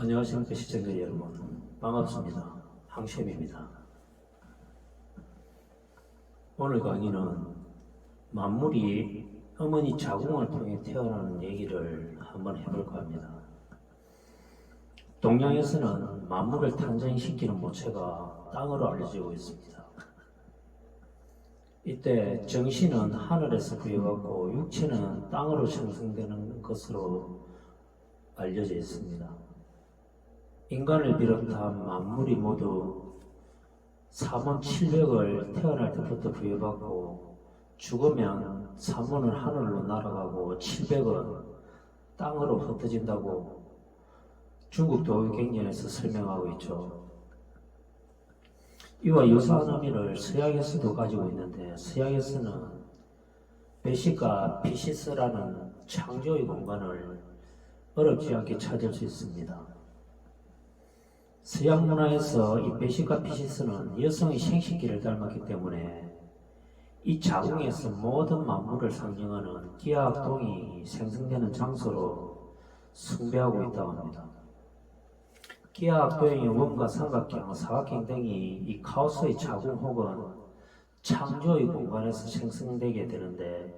안녕하십니까 시청자 여러분. 반갑습니다. 항셰입니다. 오늘 강의는 만물이 어머니 자궁을 통해 태어나는 얘기를 한번 해볼까 합니다. 동양에서는 만물을 탄생시키는 모체가 땅으로 알려지고 있습니다. 이때 정신은 하늘에서 부여받고 육체는 땅으로 생성되는 것으로 알려져 있습니다. 인간을 비롯한 만물이 모두 3원 700을 태어날 때부터 부여받고 죽으면 3원은 하늘로 날아가고 700은 땅으로 흩어진다고 중국 도의경전에서 설명하고 있죠. 이와 유사한 의미를 서양에서도 가지고 있는데 서양에서는 베시카 피시스라는 창조의 공간을 어렵지 않게 찾을 수 있습니다. 서양 문화에서 이 베시카 피시스는 여성의 생식기를 닮았기 때문에 이 자궁에서 모든 만물을 상징하는 기하학동이 생성되는 장소로 숭배하고 있다고 합니다. 기하학도형의 원과 삼각형, 사각형 등이 이 카오스의 자궁 혹은 창조의 공간에서 생성되게 되는데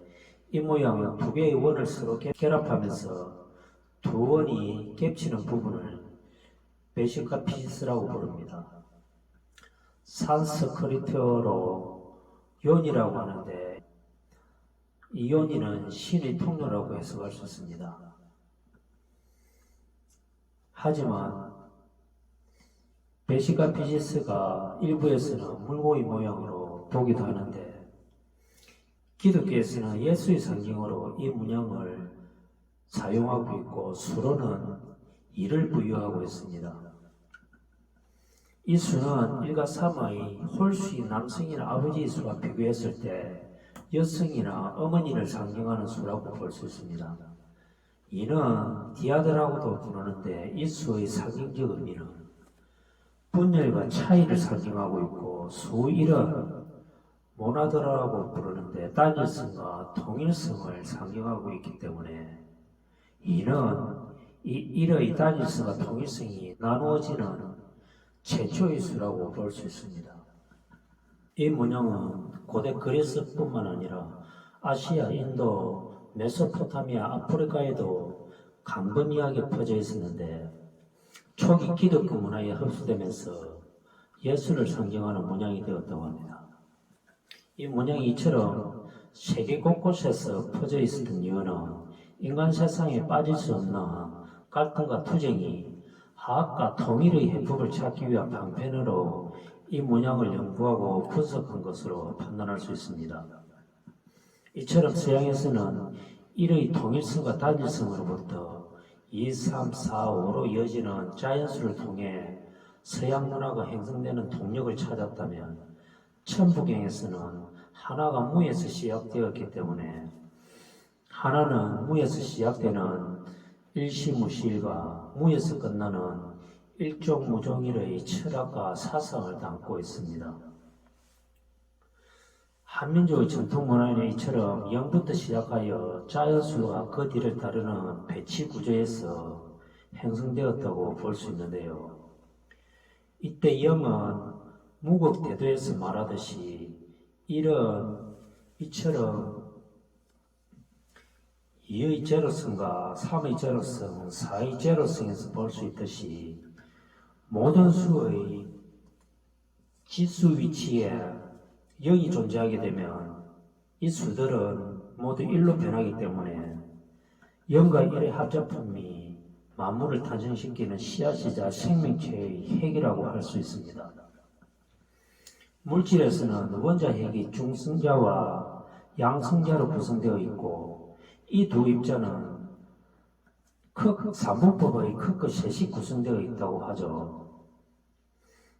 이 모양은 두 개의 원을 서로 결합하면서 두 원이 겹치는 부분을 베시카 피시스라고 부릅니다. 산스크리트어로 요니라고 하는데 이 요니는 신의 통로라고 해석할 수 있습니다. 하지만 베시카 피시스가 일부에서는 물고기 모양으로 보기도 하는데 기독교에서는 예수의 상징으로 이 문양을 사용하고 있고 수로는 이를 부여하고 있습니다. 이 수는 일가삼의 홀수의 남성이나 아버지의 수와 비교했을 때 여성이나 어머니를 상징하는 수라고 볼 수 있습니다. 이는 디아드라고도 부르는데 이 수의 상징적 의미는 분열과 차이를 상징하고 있고 수 1은 모나드라고 부르는데 단일성과 통일성을 상징하고 있기 때문에 이는 이 1의 단일성과 통일성이 나누어지는 최초의 수라고 볼 수 있습니다. 이 문양은 고대 그리스뿐만 아니라 아시아, 인도, 메소포타미아, 아프리카에도 강범위하게 퍼져 있었는데 초기 기독교 문화에 흡수되면서 예수를 상징하는 문양이 되었다고 합니다. 이 문양이 이처럼 세계 곳곳에서 퍼져 있었던 이유는 인간 세상에 빠질 수 없는 갈등과 투쟁이 화학과 통일의 해법을 찾기 위한 방편으로 이 문양을 연구하고 분석한 것으로 판단할 수 있습니다. 이처럼 서양에서는 일의 통일성과 단일성으로부터 2, 3, 4, 5로 이어지는 자연수를 통해 서양 문화가 형성되는 동력을 찾았다면 천부경에서는 하나가 무에서 시작되었기 때문에 하나는 무에서 시작되는 일시무실과 무에서 끝나는 일종무종일의 철학과 사상을 담고 있습니다. 한민족의 전통문화는 이처럼 0부터 시작하여 자연수와 그 뒤를 따르는 배치 구조에서 형성되었다고 볼 수 있는데요. 이때 0은 무극대도에서 말하듯이 1은 이처럼 2의 제로성과 3의 제로성, 4의 제로성에서 볼 수 있듯이 모든 수의 지수 위치에 0이 존재하게 되면 이 수들은 모두 1로 변하기 때문에 0과 1의 합작품이 만물을 탄생시키는 씨앗이자 생명체의 핵이라고 할 수 있습니다. 물질에서는 원자 핵이 중성자와 양성자로 구성되어 있고 이두 입자는 크크 삼분법의 크크 셋이 구성되어 있다고 하죠.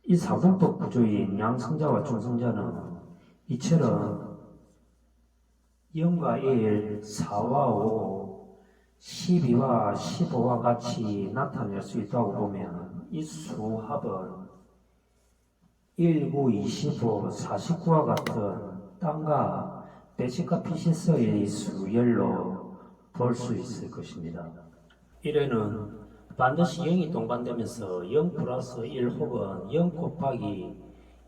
이 삼분법 구조인 양성자와 중성자는 이처럼 0과 1, 4와 5, 12와 15와 같이 나타낼 수 있다고 보면 이 수합은 19, 25, 49와 같은 땅과 베시카 피시스의 수열로 볼 수 있을 것입니다. 1에는 반드시 0이 동반되면서 0 플러스 1 혹은 0 곱하기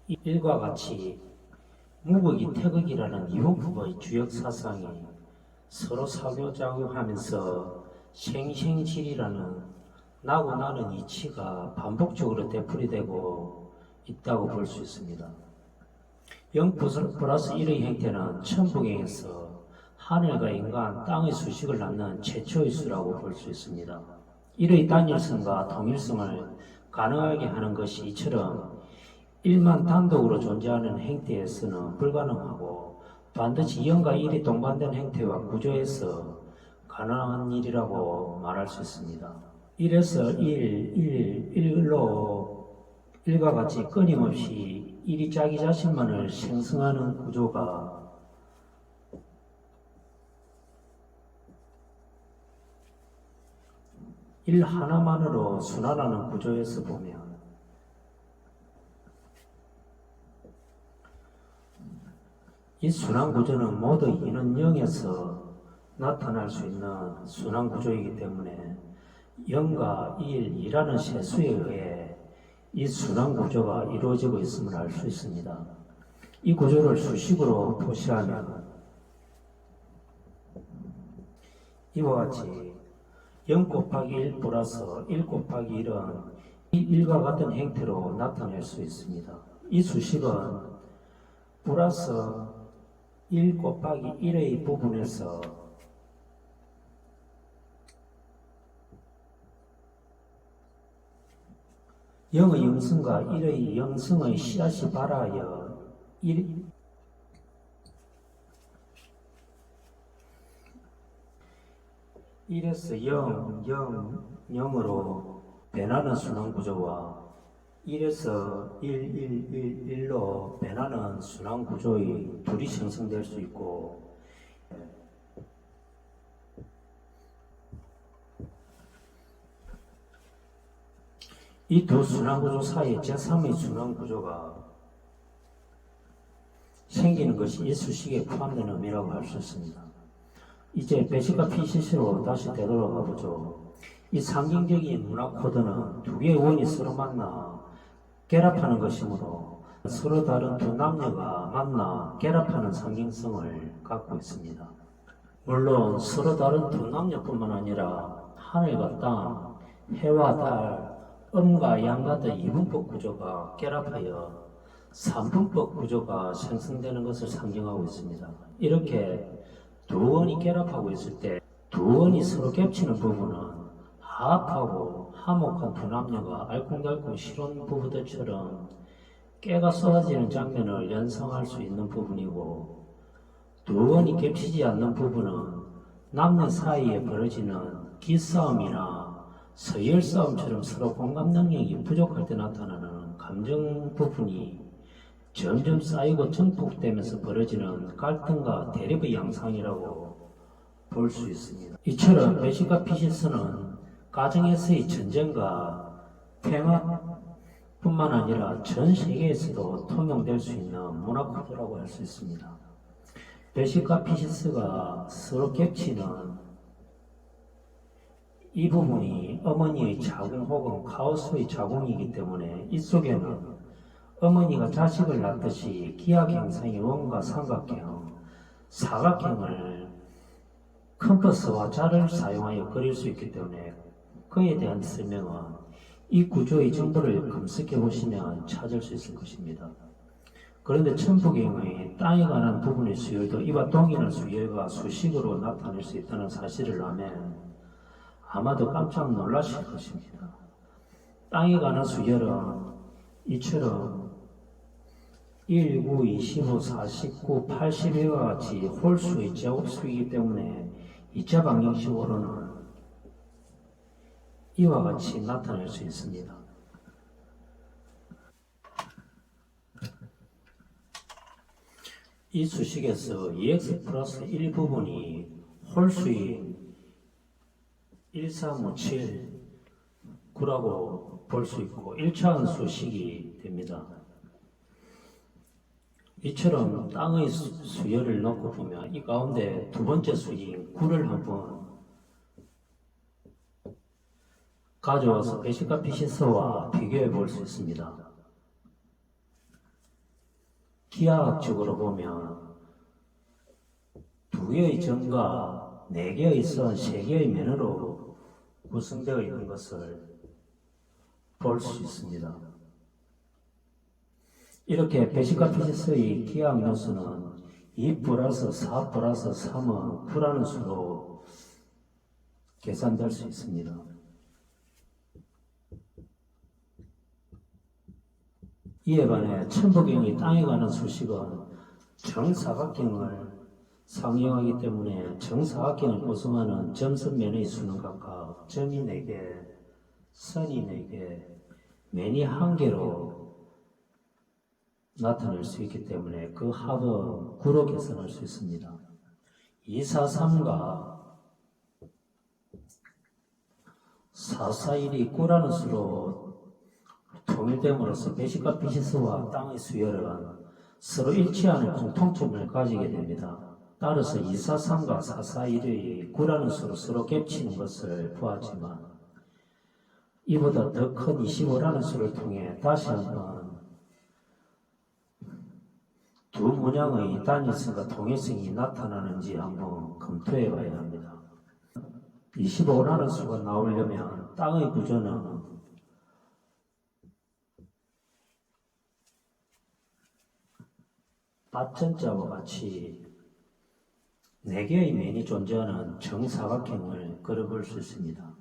1과 같이 무극이 태극이라는 이호국의 주역 사상이 서로 사교작용하면서 생생질이라는 나고 나는 이치가 반복적으로 되풀이되고 있다고 볼 수 있습니다. 0 플러스 1의 형태는 천부경에서 하늘과 인간, 땅의 수식을 낳는 최초의 수라고 볼 수 있습니다. 이의 단일성과 통일성을 가능하게 하는 것이 이처럼 일만 단독으로 존재하는 행태에서는 불가능하고 반드시 0과 1이 동반된 행태와 구조에서 가능한 일이라고 말할 수 있습니다. 1에서 1, 1, 1로 1과 같이 끊임없이 1이 자기 자신만을 생성하는 구조가 일 하나만으로 순환하는 구조에서 보면 이 순환 구조는 모두 이는 0에서 나타날 수 있는 순환 구조이기 때문에 0과 1, 2라는 세수에 의해 이 순환 구조가 이루어지고 있음을 알 수 있습니다. 이 구조를 수식으로 표시하면 이와 같이 0 곱하기 1 플러스 1 곱하기 1은 이 1과 같은 행태로 나타낼 수 있습니다. 이 수식은 플러스 1 곱하기 1의 부분에서 0의 영성과 1의 영성의 씨앗이 발하여 1, 일에서 0, 0, 0으로 변하는 순환 구조와 1에서 1, 1, 1, 1로 변하는 순환 구조의 둘이 형성될 수 있고 이 두 순환 구조 사이에 제3의 순환 구조가 생기는 것이 이 수식에 포함되는 의미라고 할 수 있습니다. 이제 배식과 PCC로 다시 되돌아가 보죠. 이 상징적인 문화 코드는 두 개의 원이 서로 만나 결합하는 것이므로 서로 다른 두 남녀가 만나 결합하는 상징성을 갖고 있습니다. 물론 서로 다른 두 남녀뿐만 아니라 하늘과 땅, 해와 달, 음과 양 같은 이분법 구조가 결합하여 삼분법 구조가 생성되는 것을 상징하고 있습니다. 이렇게 두 원이 결합하고 있을 때 두 원이 서로 겹치는 부분은 하합하고 화목한 두 남녀가 알콩달콩 실온 부부들처럼 깨가 쏟아지는 장면을 연상할 수 있는 부분이고 두 원이 겹치지 않는 부분은 남녀 사이에 벌어지는 기싸움이나 서열 싸움처럼 서로 공감 능력이 부족할 때 나타나는 감정 부분이 점점 쌓이고 증폭되면서 벌어지는 갈등과 대립의 양상이라고 볼 수 있습니다. 이처럼 배시과 피시스는 가정에서의 전쟁과 평화뿐만 아니라 전 세계에서도 통용될 수 있는 문화 코드라고 할 수 있습니다. 배시과 피시스가 서로 겹치는 이 부분이 어머니의 자궁 혹은 카오스의 자궁이기 때문에 이 속에는 어머니가 자식을 낳듯이 기하경상의 원과 삼각형, 사각형을 컴퍼스와 자를 사용하여 그릴 수 있기 때문에 그에 대한 설명은 이 구조의 정보를 검색해 보시면 찾을 수 있을 것입니다. 그런데 천부경의 땅에 관한 부분의 수열도 이와 동일한 수열과 수식으로 나타낼 수 있다는 사실을 아면 아마도 깜짝 놀라실 것입니다. 땅에 관한 수열은 이처럼 1, 9, 25, 49, 81과 같이 홀수의 제곱수이기 때문에 2차 방정식으로는 이와 같이 나타낼 수 있습니다. 이 수식에서 2x 플러스 1 부분이 홀수인 1, 3, 5, 7, 9라고 볼 수 있고 1차원 수식이 됩니다. 이처럼 땅의 수- 수열을 놓고 보면 이 가운데 두 번째 수인 9를 한번 가져와서 배식과 피시스와 비교해 볼 수 있습니다. 기하학적으로 보면 두 개의 점과 네 개의 선, 세 개의 면으로 구성되어 있는 것을 볼 수 있습니다. 이렇게 배식과 피시스의 기하학 요소는 2 플러스 4 플러스 3은 9라는 수로 계산될 수 있습니다. 이에 반해 천부경이 땅에 가는 수식은 정사각형을 상징하기 때문에 정사각형을 구성하는 점선면의 수는 각각 점이 4개, 선이 4개, 면이 1개로 나타낼 수 있기 때문에 그 합은 9로 계산할 수 있습니다. 2, 4, 3과 4, 4, 1이 9라는 수로 통일됨으로써 배식과 피시스와 땅의 수열은 서로 일치하는 공통점을 가지게 됩니다. 따라서 2, 4, 3과 4, 4, 1의 9라는 수로 서로 겹치는 것을 보았지만 이보다 더 큰 25라는 수를 통해 다시 한번 두 문양의 단일성과 통일성이 나타나는지 한번 검토해 봐야 합니다. 25라는 수가 나오려면 땅의 구조는 밭전자와 같이 네 개의 면이 존재하는 정사각형을 그려볼 수 있습니다.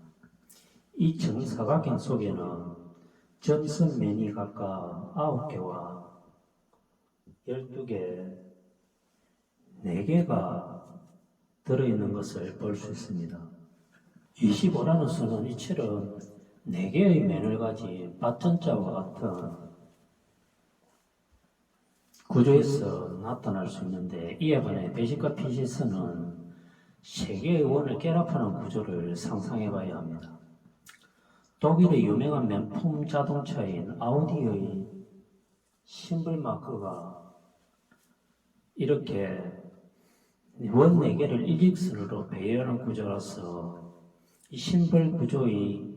이 정사각형 속에는 점선 면이 각각 9개와 12개, 4개가 들어있는 것을 볼 수 있습니다. 25라는 수는 이처럼 4개의 면을 가진 밭전자와 같은 구조에서 나타날 수 있는데 이에 반해 배식과 피시스는 세 개의 원을 결합하는 구조를 상상해 봐야 합니다. 독일의 유명한 명품 자동차인 아우디의 심벌 마크가 이렇게 원 4개를 일직선으로 배열한 구조라서 이 심벌 구조의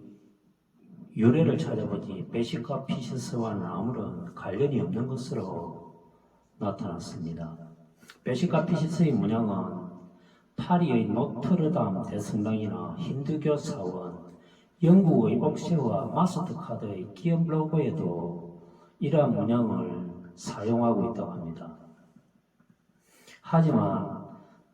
유래를 찾아보니 배식과 피시스와는 아무런 관련이 없는 것으로 나타났습니다. 배식과 피시스의 문양은 파리의 노트르담 대성당이나 힌두교 사원, 영국의 옥새와 마스터카드의 기업 로고에도 이러한 문양을 사용하고 있다고 합니다. 하지만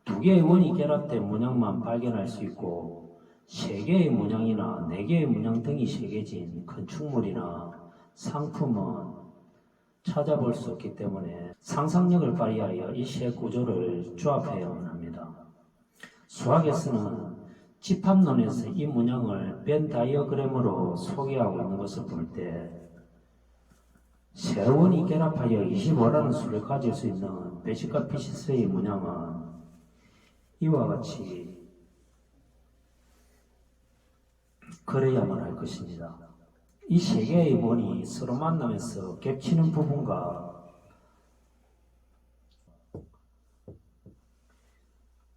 두 개의 원이 결합된 문양만 발견할 수 있고 세 개의 문양이나 네 개의 문양 등이 새겨진 건축물이나 상품은 찾아볼 수 없기 때문에 상상력을 발휘하여 이 세 구조를 조합해야만 합니다. 수학에서는 집합론에서 이 문양을 벤 다이어그램으로 소개하고 있는 것을 볼때 세원이 결합하여 25라는 수를 가질 수 있는 배식과 피시스의 문양은 이와 같이 그래야만 할 것입니다. 이 세 개의 원이 서로 만나면서 겹치는 부분과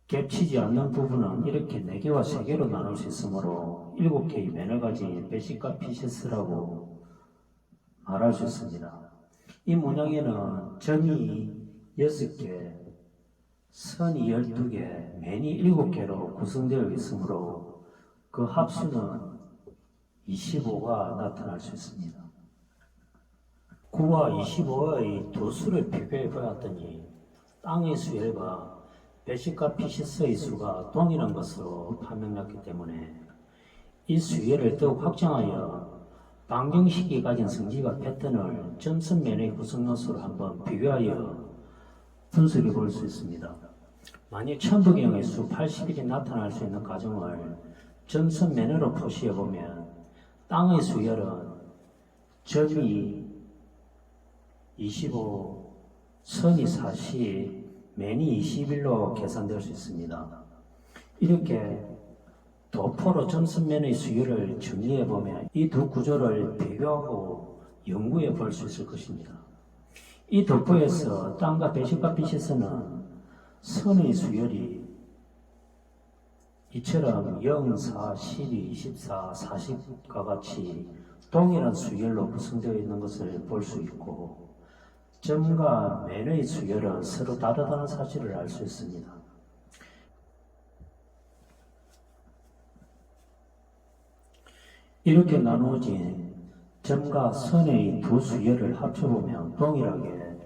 겹치지 않는 부분은 이렇게 네 개와 세 개로 나눌 수 있으므로 일곱 개의 면을 가진 배식과 피시스라고 있습니다. 이 문양에는 점이 여섯 개, 선이 열두 개, 면이 일곱 개로 구성되어 있으므로 그 합수는 25가 나타날 수 있습니다. 9와 25의 두 수를 비교해 보았더니 땅의 수열과 배식과 피시스의 수가 동일한 것으로 판명났기 때문에 이 수열을 더욱 확정하여 방정식이 가진 성질과 패턴을 점선면의 구성 요소로 한번 비교하여 분석해 볼 수 있습니다. 만약 천부경의 수 80일이 나타날 수 있는 과정을 점선면으로 표시해 보면 땅의 수열은 점이 25, 선이 40, 맨이 21로 계산될 수 있습니다. 이렇게 도포로 점선면의 수율을 정리해 보면 이 두 구조를 비교하고 연구해 볼 수 있을 것입니다. 이 도포에서 땅과 배식과 빛에서는 선의 수열이 이처럼 0, 4, 12, 24, 40과 같이 동일한 수열로 구성되어 있는 것을 볼 수 있고 점과 맨의 수열은 서로 다르다는 사실을 알 수 있습니다. 이렇게 나누어진 점과 선의 두 수열을 합쳐보면 동일하게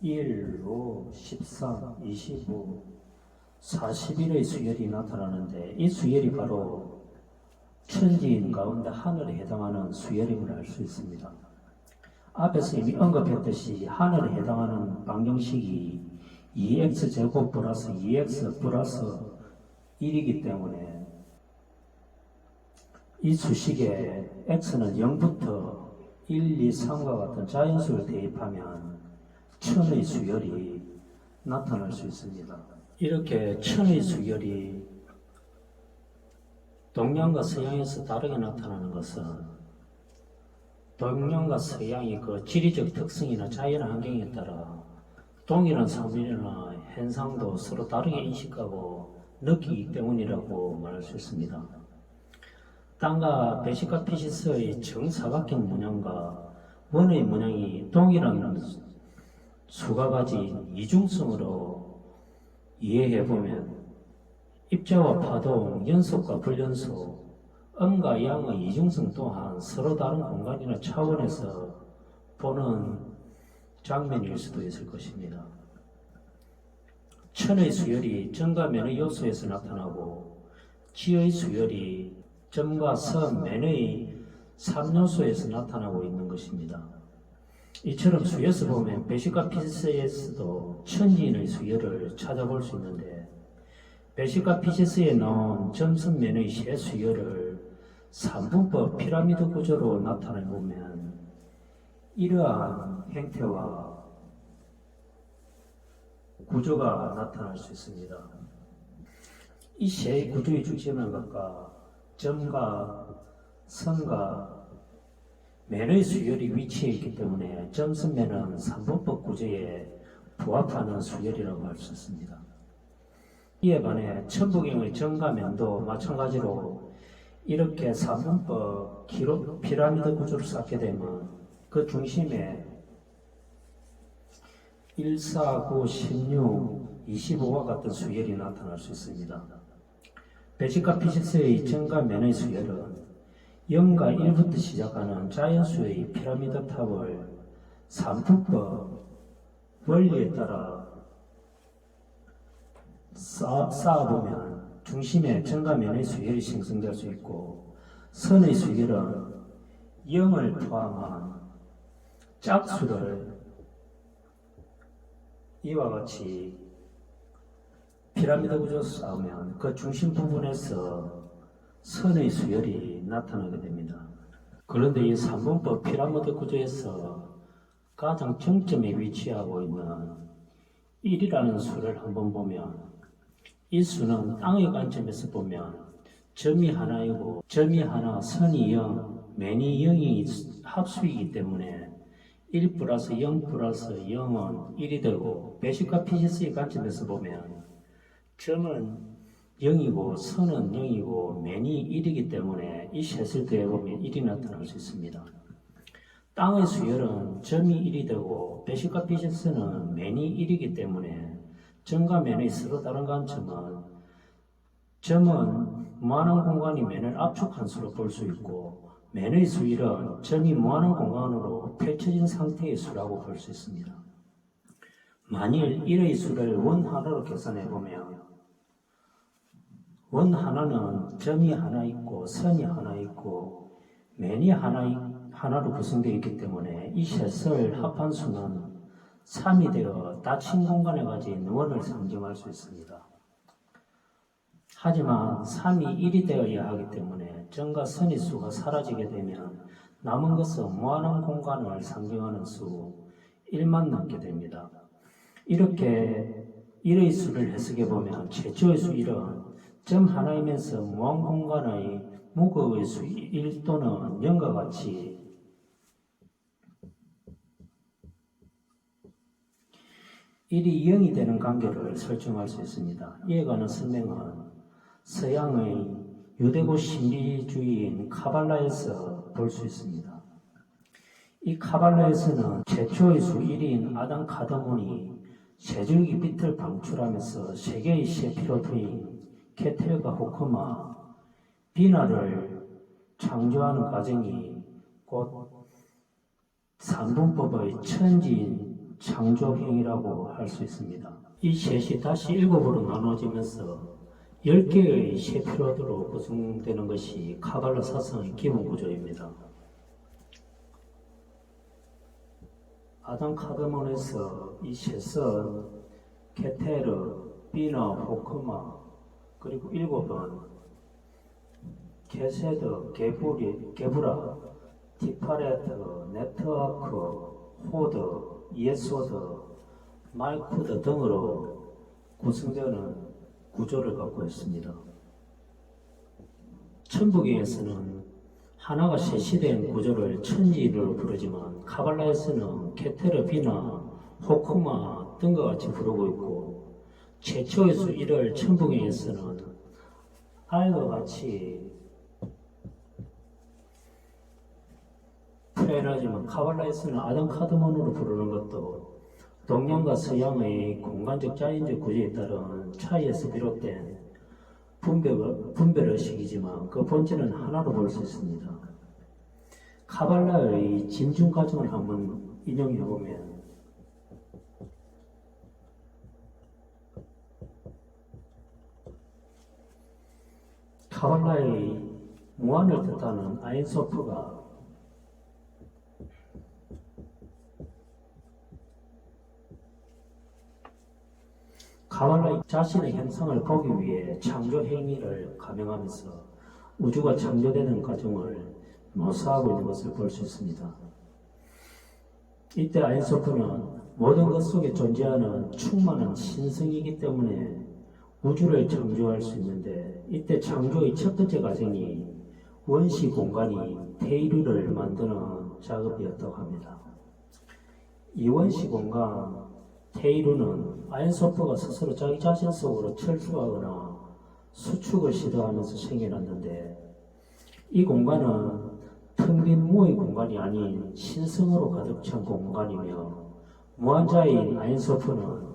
1, 5, 13, 25, 41의 수열이 나타나는데 이 수열이 바로 천지인 가운데 하늘에 해당하는 수열임을 알 수 있습니다. 앞에서 이미 언급했듯이 하늘에 해당하는 방정식이 2x 제곱 플러스 2x 플러스 1이기 때문에 이 수식에 x는 0부터 1, 2, 3과 같은 자연수를 대입하면 천의 수열이 나타날 수 있습니다. 이렇게 천의 수열이 동양과 서양에서 다르게 나타나는 것은 동양과 서양이 그 지리적 특성이나 자연 환경에 따라 동일한 사물이나 현상도 서로 다르게 인식하고 느끼기 때문이라고 말할 수 있습니다. 땅과 배식과 피시스의 정사각형 문양과 원의 문양이 동일한 수가 가진 이중성으로 이해해 보면 입자와 파동, 연속과 불연속, 음과 양의 이중성 또한 서로 다른 공간이나 차원에서 보는 장면일 수도 있을 것입니다. 천의 수열이 점과 면의 요소에서 나타나고 지의 수열이 점과 선, 면의 3요소에서 나타나고 있는 것입니다. 이처럼 수에서 보면 배식과 피세에서도 천지인의 수열을 찾아볼 수 있는데 배식과 피시스에 나온 점선 면의 세 수열을 삼분법 피라미드 구조로 나타내 보면 이러한 형태와 구조가 나타날 수 있습니다. 이 세 구조의 중심은 각각 점과 선과 면의 수열이 위치해 있기 때문에 점선면은 삼분법 구조에 부합하는 수열이라고 할 수 있습니다. 이에 반해 천부경의 정가면도 마찬가지로 이렇게 삼분법 기록 피라미드 구조를 쌓게 되면 그 중심에 1, 4, 9, 16, 25와 같은 수열이 나타날 수 있습니다. 배식과 피시스의 정가면의 수열은 0과 1부터 시작하는 자연수의 피라미드 탑을 삼분법 원리에 따라 쌓, 쌓아보면 중심에 정가면의 수열이 생성될 수 있고 선의 수열은 0을 포함한 짝수를 이와 같이 피라미드 구조 쌓으면 그 중심 부분에서 선의 수열이 나타나게 됩니다. 그런데 이 3분법 피라미드 구조에서 가장 정점에 위치하고 있는 1이라는 수를 한번 보면 이 수는 땅의 관점에서 보면 점이 하나이고 점이 하나, 선이 0, 맨이 0이 합수이기 때문에 1 플러스 0 플러스 0은 1이 되고 배식과 피시스의 관점에서 보면 점은 0이고 선은 0이고 맨이 1이기 때문에 이 셋을 더해보면 1이 나타날 수 있습니다. 땅의 수열은 점이 1이 되고 배식과 피시스는 맨이 1이기 때문에 점과 면의 서로 다른 관점은 점은 무한한 공간이 면을 압축한 수로 볼 수 있고 면의 수일은 점이 무한한 공간으로 펼쳐진 상태의 수라고 볼 수 있습니다. 만일 1의 수를 원 하나로 계산해 보면 원 하나는 점이 하나 있고 선이 하나 있고 면이 하나 하나로 구성되어 있기 때문에 이 셋을 합한 수는 3이 되어 닫힌 공간에 가진 원을 상징할 수 있습니다. 하지만 3이 1이 되어야 하기 때문에 점과 선의 수가 사라지게 되면 남은 것은 무한한 공간을 상징하는 수 1만 남게 됩니다. 이렇게 1의 수를 해석해 보면 최초의 수 1은 점 하나이면서 무한 공간의 무거의 수1 또는 0과 같이 1이 0이 되는 관계를 설정할 수 있습니다. 이에 관한 설명은 서양의 유대고 신비주의인 카발라에서 볼 수 있습니다. 이 카발라에서는 최초의 수 1인 아담 카드몬이 세줄기 빛을 방출하면서 세계의 세피로트인 케텔과 호크마, 비나를 창조하는 과정이 곧 삼분법의 천지인 창조행이라고 할 수 있습니다. 이 셋이 다시 일곱으로 나눠지면서 10개의 셰피로드로 구성되는 것이 카발라 사상의 기본 구조입니다. 아담 카드몬에서 이 셋은 케테르, 비나, 호크마 그리고 일곱은 게세드, 게브리, 게브라, 티파레트, 네트워크, 호드, 예소드, 마이쿠드 등으로 구성되는 구조를 갖고 있습니다. 천부경에서는 하나가 셋이된 구조를 천지로 부르지만 카발라에서는 케테르, 비나, 호크마 등과 같이 부르고 있고 최초의 수 1을 천부경에서는 알과 같이 표현하지만 카발라에서는 아담 카드몬으로 부르는 것도 동양과 서양의 공간적 자연적 구조에 따른 차이에서 비롯된 분별, 분별 의식이지만 그 본질은 하나로 볼 수 있습니다. 카발라의 진중 과정을 한번 인용해 보면 카발라의 무한을 뜻하는 아인소프가 카발라 자신의 형상을 보기 위해 창조 행위를 감행하면서 우주가 창조되는 과정을 묘사하고 있는 것을 볼 수 있습니다. 이때 아인소프는 모든 것 속에 존재하는 충만한 신성이기 때문에 우주를 창조할 수 있는데 이때 창조의 첫 번째 과정이 원시 공간이 테이르를 만드는 작업이었다고 합니다. 이 원시 공간 테이루는 아인소프가 스스로 자기 자신 속으로 철수하거나 수축을 시도하면서 생겨났는데 이 공간은 텅빈 무의 공간이 아닌 신성으로 가득 찬 공간이며 무한자인 아인소프는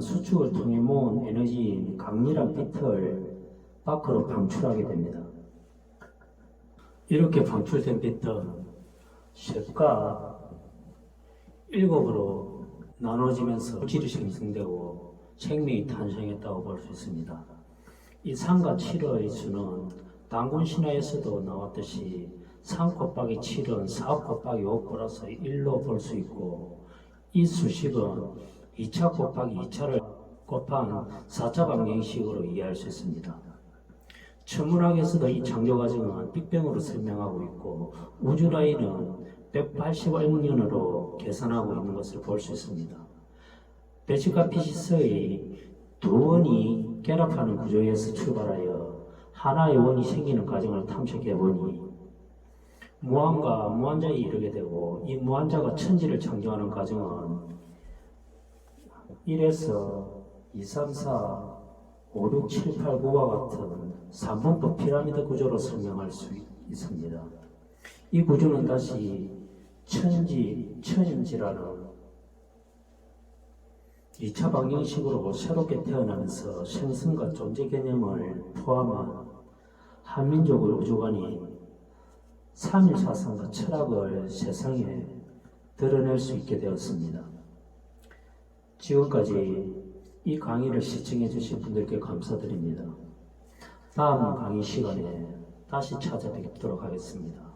수축을 통해 모은 에너지인 강렬한 빛을 밖으로 방출하게 됩니다. 이렇게 방출된 빛은 셋과 일곱으로 나눠지면서 물질이 생성되고 생명이 탄생했다고 볼 수 있습니다. 이 3과 7의 수는 당군 신화에서도 나왔듯이 3 곱하기 7은 4 곱하기 5 플러스 1로 볼 수 있고 이 수식은 2차 곱하기 2차를 곱한 4차 방정식으로 이해할 수 있습니다. 천문학에서도 이 창조 과정은 빅뱅으로 설명하고 있고 우주 라인은 180억 년으로 계산하고 있는 것을 볼 수 있습니다. 베치카 피시스의 두 원이 결합하는 구조에서 출발하여 하나의 원이 생기는 과정을 탐색해 보니 무한과 무한자에 이르게 되고 이 무한자가 천지를 창조하는 과정은 1에서 2, 3, 4, 5, 6, 7, 8, 9와 같은 3분법 피라미드 구조로 설명할 수 있습니다. 이 구조는 다시 천지, 천인지라는 2차 방정식으로 새롭게 태어나면서 생성과 존재 개념을 포함한 한민족의 우주관이 3일 사상과 철학을 세상에 드러낼 수 있게 되었습니다. 지금까지 이 강의를 시청해 주신 분들께 감사드립니다. 다음 강의 시간에 다시 찾아뵙도록 하겠습니다.